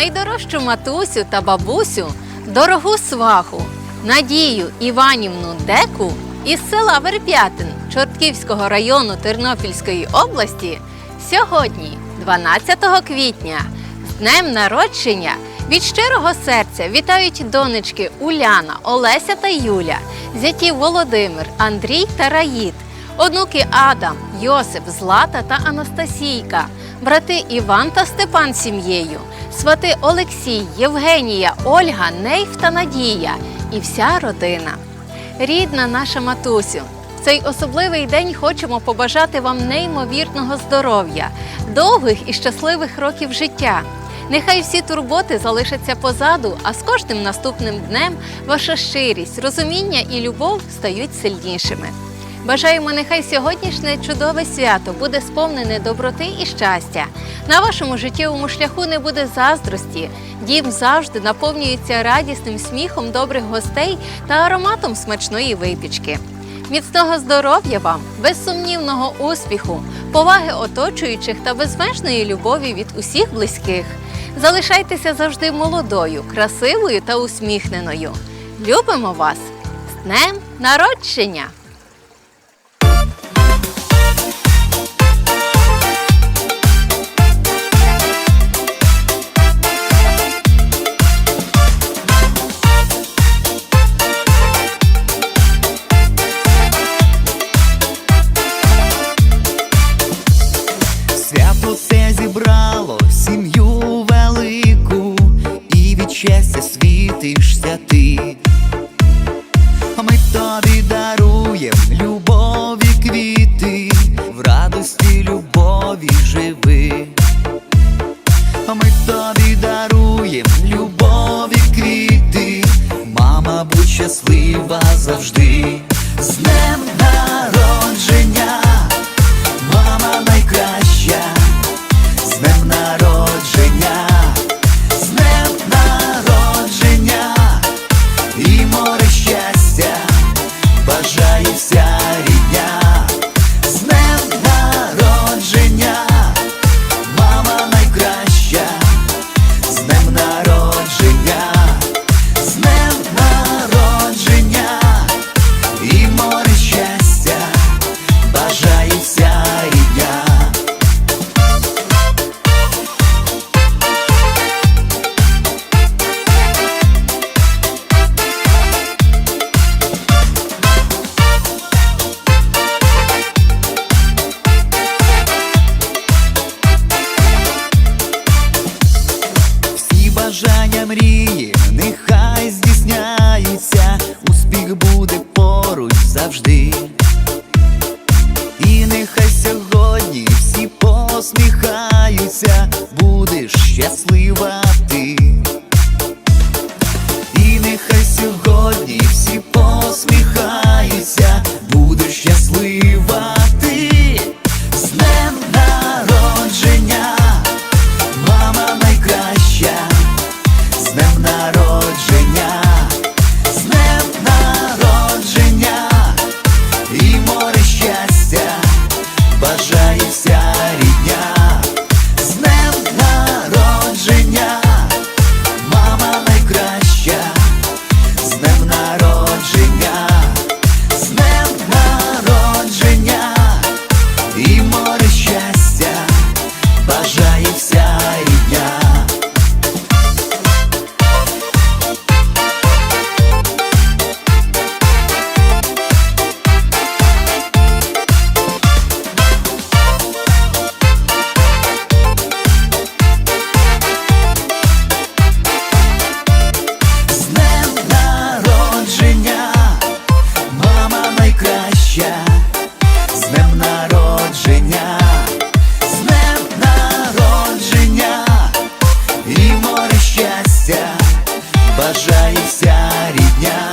найкращу матусю та бабусю, дорогу сваху, Надію Іванівну Деку із села Верп'ятин Чортківського району Тернопільської області сьогодні, 12 квітня, з днем народження! Від щирого серця вітають донечки Уляна, Олеся та Юля, зяті Володимир, Андрій та Раїд, онуки Адам, Йосип, Злата та Анастасійка, брати Іван та Степан сім'єю, свати Олексій, Євгенія, Ольга, Нейф та Надія і вся родина. Рідна наша матусю, в цей особливий день хочемо побажати вам неймовірного здоров'я, довгих і щасливих років життя. Нехай всі турботи залишаться позаду, а з кожним наступним днем ваша щирість, розуміння і любов стають сильнішими. Бажаємо, нехай сьогоднішнє чудове свято буде сповнене доброти і щастя. На вашому життєвому шляху не буде заздрості. Дім завжди наповнюється радісним сміхом добрих гостей та ароматом смачної випічки. Міцного здоров'я вам, безсумнівного успіху, поваги оточуючих та безмежної любові від усіх близьких. Залишайтеся завжди молодою, красивою та усміхненою. Любимо вас з днем народження! Щастя світишся ти. Ми тобі даруєм любові квіти, в радості любові живи. Ми тобі даруєм любові квіти, мама, будь щаслива завжди. З днем народження, успіх буде поруч завжди. І нехай сьогодні всі посміхаються, будеш щаслива ти. І нехай сьогодні всі посміхаються, будеш щаслива найкраща, з днем народження, з днем народження, і море щастя, бажає вся рідня,